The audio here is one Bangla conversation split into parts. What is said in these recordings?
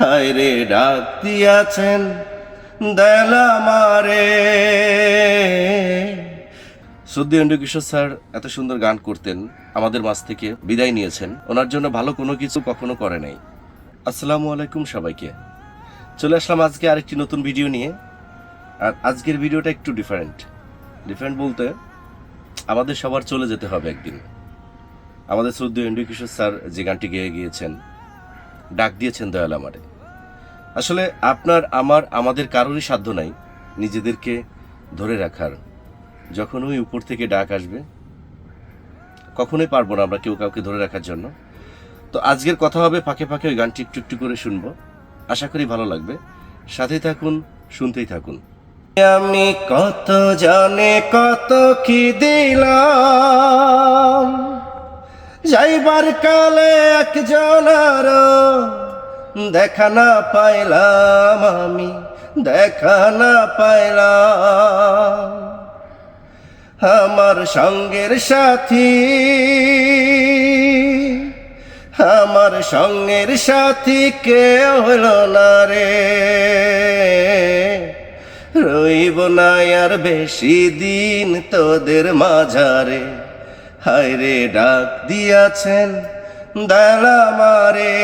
হায় রে ডাক দিয়াছেন দেলা মারে সদ্য কিশোর স্যার, এত সুন্দর গান করতেন, আমাদের মাঝ থেকে বিদায় নিয়েছেন। ওনার জন্য ভালো কোনো কিছু কখনো করে নাই। আসসালামু আলাইকুম সবাইকে। চলে আসলাম আজকে আরেকটি নতুন ভিডিও নিয়ে। আর আজকের ভিডিওটা একটু ডিফারেন্ট ডিফারেন্ট বলতে, আমাদের সবার চলে যেতে হবে একদিন। আমাদের শ্রদ্ধ এন্ডু কিশোর স্যার যে গানটি গেয়ে গিয়েছেন, ডাক দিয়েছেন দয়াল আমারে। আসলে আপনার, আমার, আমাদের কারোরই সাধ্য নাই নিজেদেরকে ধরে রাখার। যখন ওই উপর থেকে ডাক আসবে, কখনোই পারব না আমরা কেউ কাউকে ধরে রাখার জন্য। তো আজকের কথা হবে, ফাঁকে ফাঁকে ওই গানটি একটু একটু করে শুনব। আশা করি ভালো লাগবে। সাথেই থাকুন, শুনতেই থাকুন। আমি কত জানে কত কি দিলাম, যাইবার কালে একজনার দেখা না পাইলাম আমি, দেখা না পাইলাম। আমার সঙ্গের সাথী, আমার সঙ্গের সাথী কে হল না রে। রইব না আর বেশি দিন তোদের মাঝারে। হায় রে ডাক দিয়াছেন দালা মারে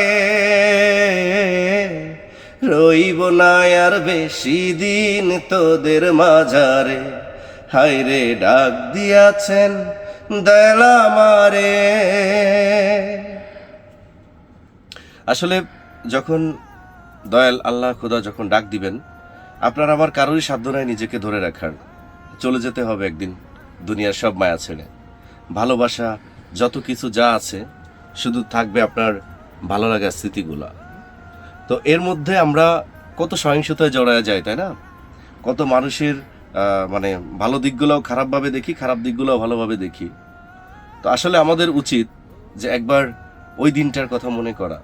রইব না আর বেশি দিন তোদের মাঝারে। হায় রে, ডাক দিয়াছেন দয়ালা মারে আসলে যখন দয়াল আল্লাহ খোদা যখন ডাক দিবেন, আপনার আমার কারোরই সাধ্য নাই নিজেকে ধরে রাখার। চলে যেতে হবে একদিন দুনিয়ার সব মায়া ছেড়ে। ভালোবাসা যত কিছু যা আছে শুধু থাকবে আপনার ভালো লাগার স্মৃতিগুলা। তো এর মধ্যে আমরা কত সহিংসতায় জড়ায় যায় তাই না? কত মানুষের মানে ভালো দিকগুলোও খারাপভাবে দেখি, খারাপ দিকগুলোও ভালোভাবে দেখি। তো আসলে আমাদের উচিত যে একবার ওই দিনটার কথা মনে করা,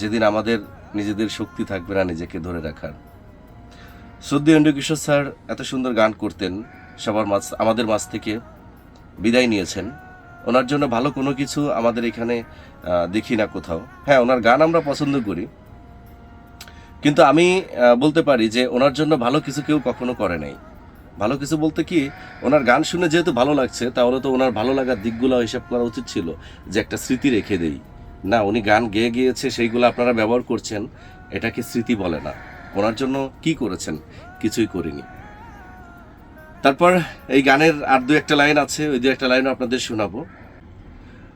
যেদিন আমাদের নিজেদের শক্তি থাকবে না নিজেকে ধরে রাখার। সদ্য কিশোর স্যার এত সুন্দর গান করতেন, সবার মাঝ, আমাদের মাঝ থেকে বিদায় নিয়েছেন। ওনার জন্য ভালো কোনো কিছু আমাদের এখানে দেখি না কোথাও। হ্যাঁ ওনার গান আমরা পছন্দ করি। কিন্তু আমি বলতে পারি যে ওনার জন্য ভালো কিছু কেউ কখনো করে নাই। ভালো কিছু বলতে কি, ওনার গান শুনে যেহেতু ভালো লাগছে, তাহলে তো ওনার ভালো লাগার দিকগুলো হিসাব করা উচিত ছিল যে একটা স্মৃতি রেখে দেই। না, উনি গান গেয়ে গিয়েছে, সেইগুলো আপনারা ব্যবহার করছেন, এটাকে স্মৃতি বলে না। ওনার জন্য কি করেছেন, কিছুই করিনি। তারপর এই গানের আর দু একটা লাইন আছে, ওই দু একটা লাইন আপনাদের শোনাবো।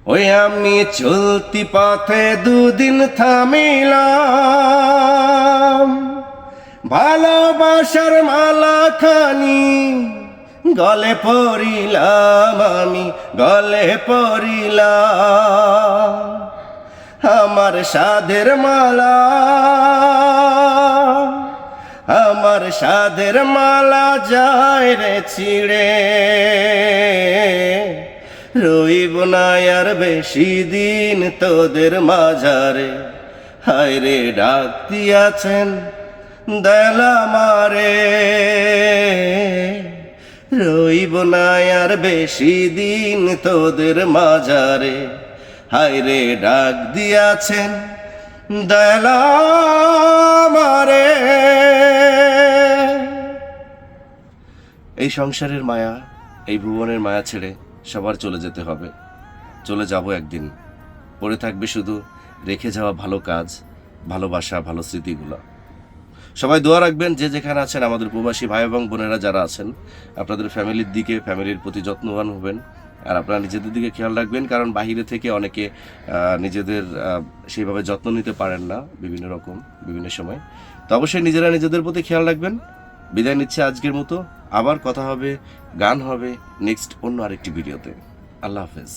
ওই আমি চলতি পথে দুদিন থামিলাম। ভালোবাসার মালা খানি গলে পড়িলাম আমি, গলে পড়িলাম। আমার সাধের মালা, আমার সাধের মালা যায় রে ছিড়ে। রইব না আর বেশি দিন তোদের মাঝারে। হায় রে ডাক দিয়াছেন দেলা মারে। রইব না আর বেশি দিন তোদের মাঝারে। হায় রে ডাক দিয়াছেন দয়ালা মারে। এই সংসারের মায়া, এই ভুবনের মায়া ছেড়ে সবার চলে যেতে হবে। চলে যাব একদিন। পড়ে থাকবে শুধু। রেখে যাওয়া ভালো কাজ, ভালোবাসা, ভালো স্মৃতিগুলো। সবাই দোয়া রাখবেন যে যেখানে আছেন, আমাদের প্রবাসী ভাই এবং বোনেরা যারা আছেন, আপনাদের ফ্যামিলির দিকে, ফ্যামিলির প্রতি যত্নবান হবেন। আর আপনারা নিজেদের দিকে খেয়াল রাখবেন, কারণ বাইরে থেকে অনেকে নিজেদের সেইভাবে যত্ন নিতে পারেন না বিভিন্ন রকম, বিভিন্ন সময়। তো অবশ্যই নিজেরা নিজেদের প্রতি খেয়াল রাখবেন। বিদায় নিচ্ছে আজকের মতো। আবার কথা হবে গান হবে নেক্সট অন্য আরেকটি ভিডিওতে আল্লাহ হাফেজ।